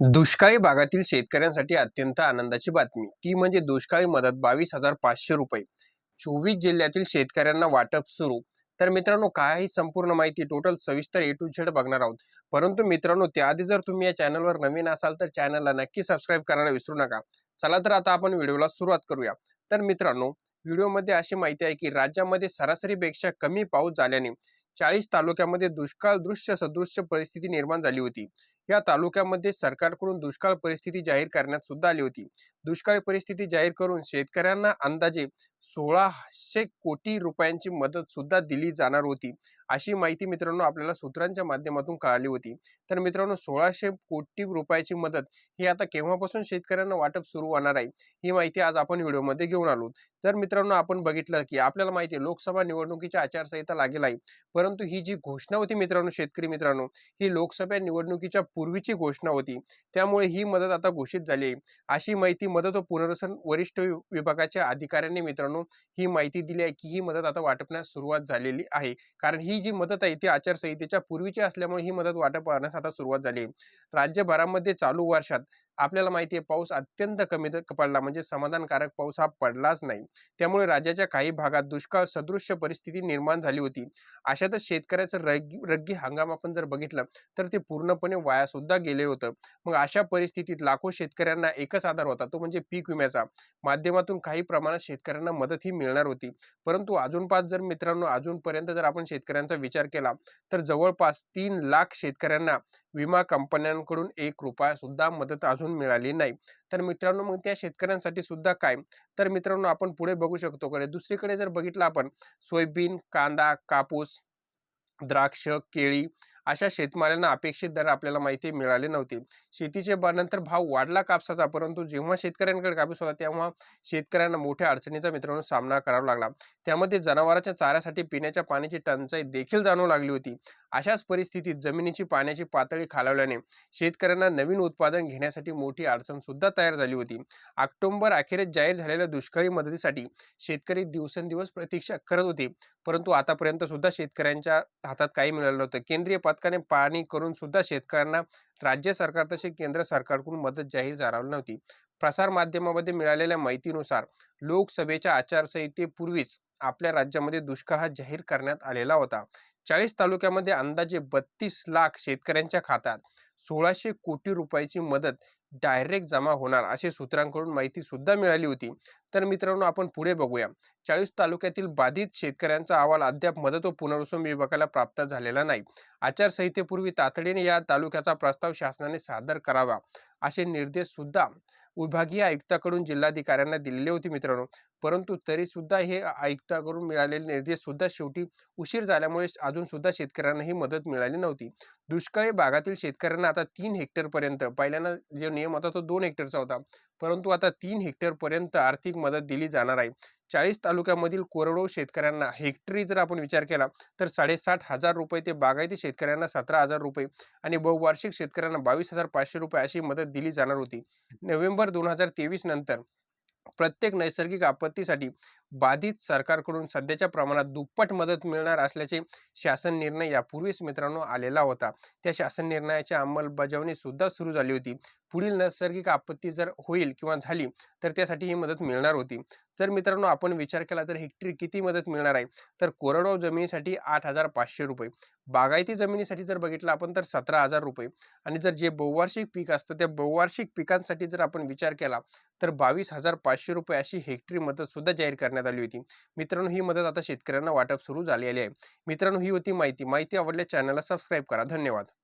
दुष्काळी भागातील शेतकऱ्यांसाठी अत्यंत आनंदाची बातमी. ती म्हणजे दुष्काळी मदत बावीस हजार पाचशे रुपये. चोवीस जिल्ह्यातील शेतकऱ्यांना वाटप सुरू. तर मित्रांनो काय ही संपूर्ण माहिती टोटल सविस्तर ए टू झेड बघणार आहोत. परंतु मित्रांनो त्याआधी जर तुम्ही या चॅनलवर नवीन असाल तर चॅनलला नक्की सबस्क्राईब करायला विसरू नका. चला तर आता आपण व्हिडिओला सुरुवात करूया. तर मित्रांनो व्हिडिओमध्ये अशी माहिती आहे की राज्यामध्ये सरासरीपेक्षा कमी पाऊस झाल्याने चाळीस तालुक्यामध्ये दुष्काळ दृश्य सदृश्य परिस्थिती निर्माण झाली होती. या तालुक्यामध्ये सरकारकडून दुष्काळ परिस्थिती जाहीर करण्यात सुद्धा आली होती. दुष्काळी परिस्थिती जाहीर करून शेतकऱ्यांना अंदाजे सोळाशे कोटी रुपयांची मदत सुद्धा दिली जाणार होती अशी माहिती मित्रांनो आपल्याला सूत्रांच्या माध्यमातून कळाली होती. तर मित्रांनो सोळाशे कोटी रुपयाची मदत ही आता केव्हापासून शेतकऱ्यांना वाटप सुरू होणार आहे ही माहिती आज आपण व्हिडिओमध्ये घेऊन आलो. तर मित्रांनो आपण बघितलं की आपल्याला माहिती आहे लोकसभा निवडणुकीची आचारसंहिता लागेल आहे. परंतु ही जी घोषणा होती मित्रांनो शेतकरी मित्रांनो ही लोकसभा निवडणुकीच्या पूर्वीची घोषणा होती. त्यामुळे ही मदत आता घोषित झाली आहे अशी माहिती मदत व पुनर्वसन वरिष्ठ विभागाच्या अधिकाऱ्यांनी मित्रांनो ही माहिती दिली आहे की ही मदत आता वाटपण्यास सुरुवात झालेली आहे. कारण ही जी मदत आहे ती आचारसंहितेच्या पूर्वीची असल्यामुळे ही मदत वाटप करण्यास आता सुरुवात झाली आहे. राज्यभरामध्ये चालू वर्षात आपल्याला माहिती आहे पाऊस अत्यंत कमी पडला. म्हणजे समाधानकारक पाऊस हा पडलाच नाही. त्यामुळे राज्याच्या काही भागात दुष्काळ सदृश्य परिस्थिती निर्माण झाली होती. अशातच शेतकऱ्याचं रग्गी रग्गी हंगाम आपण जर बघितलं तर ते पूर्णपणे वाया सुद्धा गेले होतं. मग अशा परिस्थितीत लाखो शेतकऱ्यांना एकच आधार होता तो म्हणजे पीक विम्याचा. माध्यमातून काही प्रमाणात शेतकऱ्यांना मदत ही मिळणार होती. परंतु अजून पाच जर मित्रांनो अजूनपर्यंत जर आपण शेतकऱ्यांचा विचार केला तर जवळपास तीन लाख शेतकऱ्यांना विमा कंपन्यांकडून एक रुपया सुद्धा मदत अजून मिळाली नाही. तर मित्रांनो मग त्या शेतकऱ्यांसाठी सुद्धा काय? तर मित्रांनो आपण पुढे बघू शकतो कडे. दुसरीकडे जर बघितलं आपण सोयाबीन कांदा कापूस द्राक्ष केळी अशा शेतमालांना अपेक्षित दर आपल्याला माहिती मिळाले नव्हते. शेतीचे नंतर भाव वाढला कापसाचा परंतु जेव्हा शेतकऱ्यांकडे कापूस होता तेव्हा शेतकऱ्यांना मोठ्या अडचणीचा मित्रांनो सामना करावा लागला. त्यामध्ये जनावरांच्या चाऱ्यासाठी पिण्याच्या पाण्याची टंचाई देखील जाणवू लागली होती. अशाच परिस्थितीत जमिनीची पाण्याची पातळी खालावल्याने शेतकऱ्यांना नवीन उत्पादन घेण्यासाठी मोठी अडचण सुद्धा तयार झाली होती. ऑक्टोबर अखेरीस जाहीर झालेल्या दुष्काळी मदतीसाठी शेतकरी दिवसेंदिवस प्रतीक्षा करत होते. परंतु आतापर्यंत सुद्धा शेतकऱ्यांच्या हातात काही मिळालं नव्हतं. केंद्रीय पथकाने पाहणी करून सुद्धा शेतकऱ्यांना राज्य सरकार तसे केंद्र सरकारकडून मदत जाहीर झाली नव्हती. प्रसारमाध्यमामध्ये मिळालेल्या माहितीनुसार लोकसभेच्या आचारसंहितेपूर्वीच आपल्या राज्यामध्ये दुष्काळ हा जाहीर करण्यात आलेला होता. चाळीस तालुक्यामध्ये अंदाजे बत्तीस लाख शेतकऱ्यांच्या खात्यात सोळाशे कोटी रुपयाची मदत डायरेक्ट जमा होणार असे सूत्रांकडून माहिती सुद्धा मिळाली होती. तर मित्रांनो आपण पुढे बघूया. चाळीस तालुक्यातील बाधित शेतकऱ्यांचा अहवाल अद्याप मदत व पुनर्वसन विभागाला प्राप्त झालेला नाही. आचारसंहितेपूर्वी तातडीने या तालुक्याचा प्रस्ताव शासनाने सादर करावा असे निर्देश सुद्धा विभागीय आयुक्ताकडून जिल्हाधिकाऱ्यांना दिलेले होते मित्रांनो. परंतु तरी सुद्धा हे आयुक्ताकडून मिळालेले निर्देश सुद्धा शेवटी उशीर झाल्यामुळे अजून सुद्धा शेतकऱ्यांना ही मदत मिळाली नव्हती. दुष्काळी भागातील शेतकऱ्यांना आता तीन हेक्टरपर्यंत पहिल्यांदा जो नियम होता तो दोन हेक्टरचा होता. परंतु आता तीन हेक्टरपर्यंत आर्थिक मदत दिली जाणार आहे. चाळीस तालुक्यामधील कोरडो शेतकऱ्यांना हेक्टरी जर आपण विचार केला तर साडेसाठ हजार रुपये ते बागायती शेतकऱ्यांना सतरा हजार रुपये आणि बहुवार्षिक शेतकऱ्यांना बावीस हजार पाचशे रुपये अशी मदत दिली जाणार होती. नोव्हेंबर दोन हजार तेवीस नंतर प्रत्येक नैसर्गिक आपत्तीसाठी बाधित सरकारकडून सध्याच्या प्रमाणात दुप्पट मदत मिळणार असल्याचे शासन निर्णय यापूर्वीच मित्रांनो आलेला होता. त्या शासन निर्णयाची अंमलबजावणी सुद्धा सुरू झाली होती. पुढील नैसर्गिक आपत्ती जर होईल किंवा झाली तर त्यासाठी ही मदत मिळणार होती. जर मित्रांनो आपण विचार केला तर हेक्टरी किती मदत मिळणार आहे? तर कोरडवाहू जमिनीसाठी आठ हजार पाचशे रुपये. बागायती जमिनीसाठी जर बघितलं आपण तर सतरा हजार रुपये. आणि जर जे बहुवार्षिक पीक असतं त्या बहुवार्षिक पिकांसाठी जर आपण विचार केला तर बावीस हजार पाचशे रुपये अशी हेक्टरी मदत सुद्धा जाहीर करण्यात आली होती. मित्रांनो ही मदत आता शेतकऱ्यांना वाटप सुरू झालेली आहे. मित्रांनो ही होती माहिती. माहिती आवडल्या चॅनलला सबस्क्राईब करा. धन्यवाद.